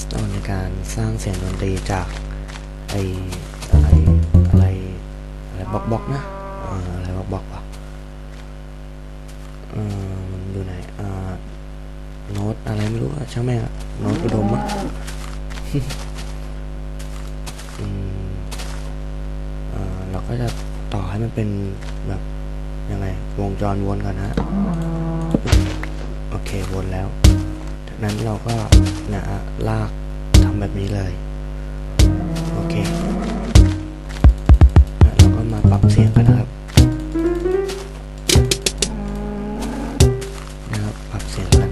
สต์ในการสร้างเสียงดนตรีจากไออะไรอะไรอะไรบล็อกบล็อกนะอะไรบล็อกบล็อกวะออมันอยู่ไหนอ่อโน้ตอะไรไม่รู้ช่างแม่งอะโน้ตอุดมมั้งอืมเอ่อเราก็จะต่อให้มันเป็นแบบยังไงวงจรวนก่อนนะฮะโอเควนแล้ว นั้นเราก็นะฮะลากทำแบบนี้เลย โอเคแล้วเราก็มาปรับเสียงกันนะครับนะครับ ปรับเสียงกัน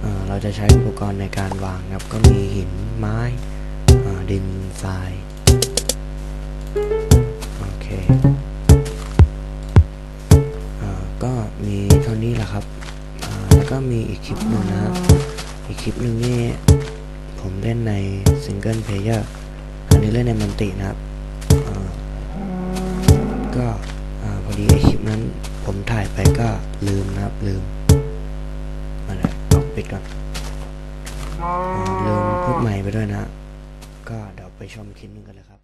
เเราจะใช้อุปกรณ์ในการวางครับ ก็มีหินไม้ดินทราย โอเคเอ่อก็มีเท่านี้แหละครับ แล้วก็มีอีกคลิปหนึ่งนะครับ อีกคลิปหนึ่งนี่ผมเล่นในซิงเกิลเพลเยอร์อันนี้เล่นในมันตินะครับก็พอดีไอคลิปนั้นผมถ่ายไปก็ลืมนะครับลืมมาเลยเอาปิดก่อนอลืมพูดใหม่ไปด้วยนะ ก็เดี๋ยวไปชมคลิปหนึงกันเลยครับ